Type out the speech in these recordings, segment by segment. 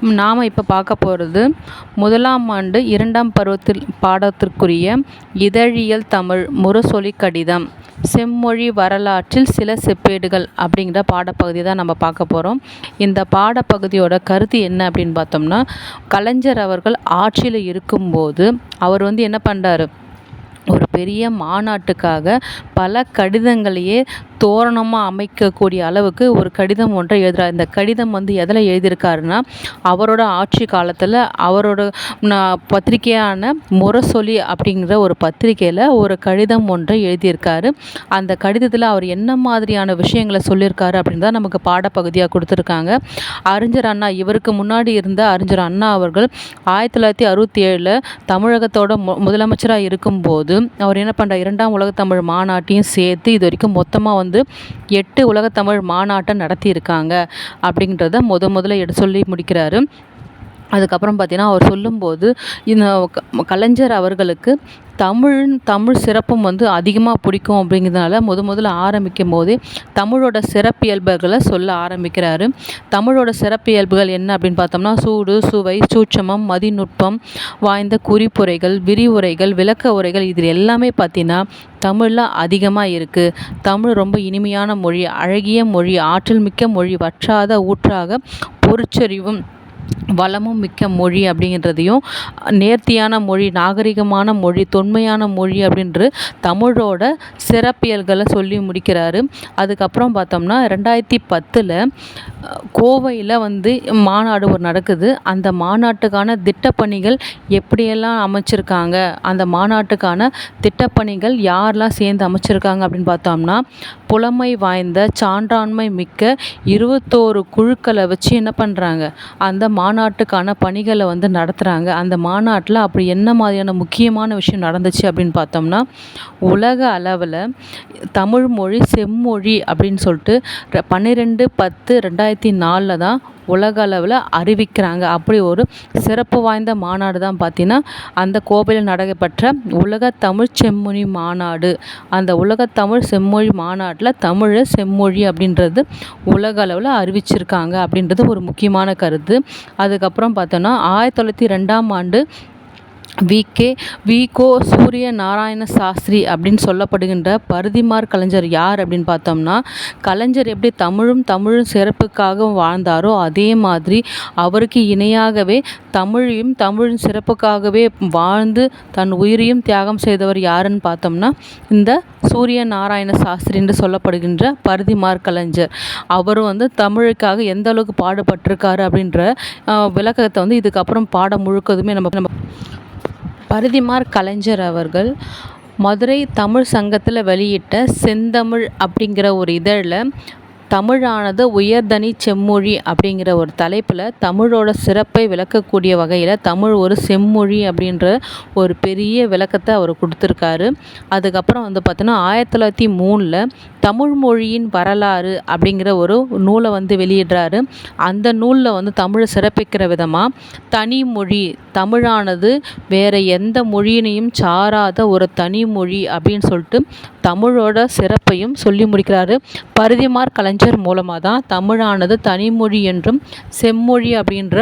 நாம் இப்போ பார்க்க போகிறது முதலாம் ஆண்டு இரண்டாம் பருவத்தில் பாடத்திற்குரிய இதழியல் தமிழ் முரசொலி கடிதம். செம்மொழி வரலாற்றில் சில செப்பேடுகள் அப்படிங்கிற பாடப்பகுதி தான் நம்ம பார்க்க போகிறோம் இந்த பாடப்பகுதியோட கருத்து என்ன அப்படின்னு பார்த்தோம்னா கலைஞர் அவர்கள் ஆட்சியில் இருக்கும்போது அவர் வந்து என்ன பண்ணுறாரு ஒரு பெரிய மாநாட்டுக்காக பல கடிதங்களையே தோரணமாக அமைக்கக்கூடிய அளவுக்கு ஒரு கடிதம் ஒன்றை எழுதுகிறார் இந்த கடிதம் வந்து எதில் எழுதியிருக்காருன்னா அவரோட ஆட்சி காலத்தில் அவரோட பத்திரிகையான முரசொலி அப்படிங்கிற ஒரு பத்திரிகையில் ஒரு கடிதம் ஒன்றை எழுதியிருக்காரு. அந்த கடிதத்தில் அவர் என்ன மாதிரியான விஷயங்களை சொல்லியிருக்காரு அப்படின்னு தான் நமக்கு பாடப்பகுதியாக கொடுத்துருக்காங்க. அறிஞர் அண்ணா இவருக்கு முன்னாடி இருந்த அறிஞர் அண்ணா அவர்கள் ஆயிரத்தி தொள்ளாயிரத்தி அறுபத்தி ஏழில் தமிழகத்தோட மு முதலமைச்சராக இருக்கும்போது அவர் என்ன பண்ணுறார் இரண்டாம் உலகத்தமிழ் மாநாட்டையும் சேர்த்து இது வரைக்கும் மொத்தமாக வந்து எட்டு உலகத்தமிழ் மாநாட்டை நடத்தியிருக்காங்க. அப்படின்றத முத முதல்ல எடு சொல்லி முடிக்கிறாரு. அதுக்கப்புறம் பார்த்தீங்கன்னா அவர் சொல்லும்போது இந்த கலைஞர் அவர்களுக்கு தமிழ் தமிழ் சிறப்பும் வந்து அதிகமாக பிடிக்கும் அப்படிங்கிறதுனால முத முதல்ல ஆரம்பிக்கும் போதே தமிழோட சிறப்பியல்புகளை சொல்ல ஆரம்பிக்கிறாரு. தமிழோட சிறப்பியல்புகள் என்ன அப்படின்னு பார்த்தோம்னா சூடு சுவை சூட்சமம் மதிநுட்பம் வாய்ந்த குறிப்புரைகள் விரிவுரைகள் விளக்க உரைகள் இதில் எல்லாமே பார்த்தீங்கன்னா தமிழில் அதிகமாக இருக்குது தமிழ் ரொம்ப இனிமையான மொழி அழகிய மொழி ஆற்றல் மிக்க மொழி வற்றாத ஊற்றாக பொறிச்சறிவும் வளமும் மிக்க மொழி அப்படிங்கிறதையும் நேர்த்தியான மொழி நாகரிகமான மொழி தொன்மையான மொழி அப்படின்று தமிழோட சிறப்பியல்களை சொல்லி முடிக்கிறாரு. அதுக்கப்புறம் பார்த்தோம்னா ரெண்டாயிரத்தி பத்தில் கோவையில் வந்து மாநாடு ஒரு நடக்குது. அந்த மாநாட்டுக்கான திட்டப்பணிகள் எப்படியெல்லாம் அமைச்சிருக்காங்க? அந்த மாநாட்டுக்கான திட்டப்பணிகள் யாரெல்லாம் சேர்ந்து அமைச்சிருக்காங்க அப்படின்னு பார்த்தோம்னா புலமை வாய்ந்த சான்றாண்மை மிக்க இருபத்தோரு குழுக்களை வச்சு என்ன பண்ணுறாங்க அந்த மாநாட்டுக்கான பணிகளை வந்து நடத்துகிறாங்க அந்த மாநாட்டில் அப்படி என்ன மாதிரியான முக்கியமான விஷயம் நடந்துச்சு அப்படின்னு பார்த்தோம்னா உலக அளவில் தமிழ் மொழி செம்மொழி அப்படின்னு சொல்லிட்டு பன்னிரெண்டு பத்து ரெண்டாயிரத்தி நாலில் தான் உலக அளவில் அறிவிக்கிறாங்க. அப்படி ஒரு சிறப்பு வாய்ந்த மாநாடு தான் பார்த்தீங்கன்னா அந்த கோவிலில் நடைபெற்ற உலக தமிழ் செம்மொழி மாநாடு. அந்த உலக தமிழ் செம்மொழி மாநாட்டில் தமிழை செம்மொழி அப்படின்றது உலக அளவில் அறிவிச்சிருக்காங்க அப்படின்றது ஒரு முக்கியமான கருத்து. அதுக்கப்புறம் பார்த்தோன்னா ஆயிரத்தி தொள்ளாயிரத்தி ரெண்டாம் ஆண்டு விகே விகோ சூரிய நாராயண சாஸ்திரி அப்படின்னு சொல்லப்படுகின்ற பருதிமார் கலைஞர் யார் அப்படின்னு பார்த்தோம்னா கலைஞர் எப்படி தமிழும் தமிழும் சிறப்புக்காக வாழ்ந்தாரோ அதே மாதிரி அவருக்கு இணையாகவே தமிழையும் தமிழின் சிறப்புக்காகவே வாழ்ந்து தன் உயிரையும் தியாகம் செய்தவர் யாருன்னு பார்த்தோம்னா இந்த சூரிய நாராயண சாஸ்திரி என்று சொல்லப்படுகின்ற பருதிமார் கலைஞர். அவரும் வந்து தமிழுக்காக எந்த அளவுக்கு பாடுபட்டிருக்காரு அப்படின்ற விளக்கத்தை வந்து இதுக்கப்புறம் பாடம் முழுக்கதுமே நம்ம நம்ம பரிதிமார் கலைஞர் அவர்கள் மதுரை தமிழ் சங்கத்தில் வெளியிட்ட செந்தமிழ் அப்படிங்கிற ஒரு இதழில் தமிழானது உயர்தனி செம்மொழி அப்படிங்கிற ஒரு தலைப்பில் தமிழோட சிறப்பை விளக்கக்கூடிய வகையில் தமிழ் ஒரு செம்மொழி அப்படின்ற ஒரு பெரிய விளக்கத்தை அவர் கொடுத்துருக்காரு. அதுக்கப்புறம் வந்து பார்த்தோன்னா ஆயிரத்தி தொள்ளாயிரத்தி மூணில் தமிழ் மொழியின் வரலாறு அப்படிங்கிற ஒரு நூலை வந்து வெளியிடுறாரு. அந்த நூலில் வந்து தமிழை சிறப்பிக்கிற விதமாக தனி மொழி தமிழானது வேறு எந்த மொழியினையும் சாராத ஒரு தனி மொழி அப்படின்னு சொல்லிட்டு தமிழோட சிறப்பையும் சொல்லி முடிக்கிறாரு. பருதிமார் கலைஞர் மூலமாக தான் தமிழானது தனிமொழி என்றும் செம்மொழி அப்படின்ற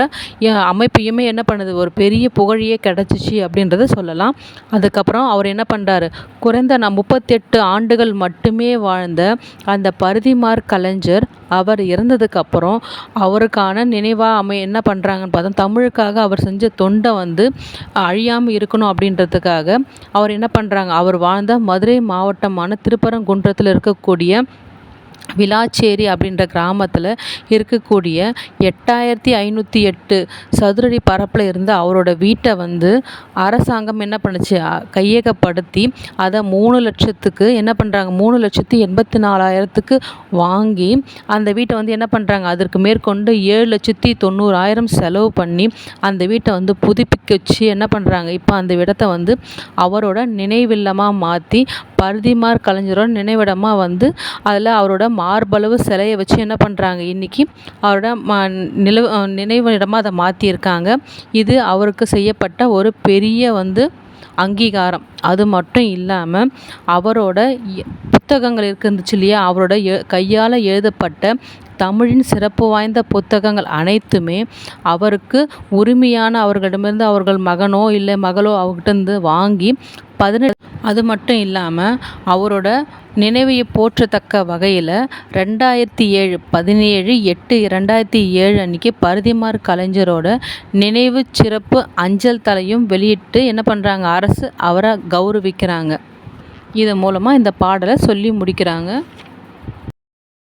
அமைப்பையுமே என்ன பண்ணுது? ஒரு பெரிய புகழையே கிடச்சிச்சு அப்படின்றத சொல்லலாம். அதுக்கப்புறம் அவர் என்ன பண்ணுறாரு குறைந்த நான் முப்பத்தெட்டு ஆண்டுகள் மட்டுமே வாழ்ந்த அந்த பருதிமார் கலைஞர் அவர் இறந்ததுக்கப்புறம் அவருக்கான நினைவாக அமை என்ன பண்ணுறாங்கன்னு பார்த்தா தமிழுக்காக அவர் செஞ்ச தொண்டை வந்து அழியாமல் இருக்கணும் அப்படின்றதுக்காக அவர் என்ன பண்ணுறாங்க அவர் வாழ்ந்த மதுரை மாவட்டமான திருப்பரங்குன்றத்தில் இருக்கக்கூடிய விளாச்சேரி அப்படின்ற கிராமத்தில் இருக்கக்கூடிய எட்டாயிரத்தி ஐநூற்றி எட்டு சதுரடி பரப்பில் இருந்த அவரோட வீட்டை வந்து அரசாங்கம் என்ன பண்ணுச்சு? கையகப்படுத்தி அதை மூணு லட்சத்துக்கு என்ன பண்ணுறாங்க மூணு லட்சத்தி எண்பத்தி நாலாயிரத்துக்கு வாங்கி அந்த வீட்டை வந்து என்ன பண்ணுறாங்க அதற்கு மேற்கொண்டு ஏழு லட்சத்தி தொண்ணூறாயிரம் செலவு பண்ணி அந்த வீட்டை வந்து புதுப்பிக்க வச்சு என்ன பண்ணுறாங்க இப்போ அந்த இடத்த வந்து அவரோட நினைவில்லமாக மாற்றி பருதிமார் கலைஞரோட நினைவிடமாக வந்து அதில் அவரோட மார்பளவு சிலையை வச்சு என்ன பண்ணுறாங்க இன்றைக்கி அவரோட ம நிலவு நினைவு இடமாக அதை மாற்றியிருக்காங்க இது அவருக்கு செய்யப்பட்ட ஒரு பெரிய வந்து அங்கீகாரம். அது மட்டும் இல்லாமல் அவரோட புத்தகங்கள் இருந்துச்சு இல்லையா? அவரோட எ கையால் எழுதப்பட்ட தமிழின் சிறப்பு வாய்ந்த புத்தகங்கள் அனைத்துமே அவருக்கு உரிமையான அவர்களிடமிருந்து அவர்கள் மகனோ இல்லை மகளோ அவர்கிட்ட இருந்து வாங்கி பதினெட்டு அது மட்டும் இல்லாமல் அவரோட நினைவையை போற்றத்தக்க வகையில் ரெண்டாயிரத்தி ஏழு பதினேழு எட்டு ரெண்டாயிரத்தி ஏழு அன்றைக்கி பருதிமார் கலைஞரோட நினைவு சிறப்பு அஞ்சல் தலையும் வெளியிட்டு என்ன பண்ணுறாங்க அரசு அவரை கௌரவிக்கிறாங்க. இதன் மூலமாக இந்த பாடலை சொல்லி முடிக்கிறாங்க.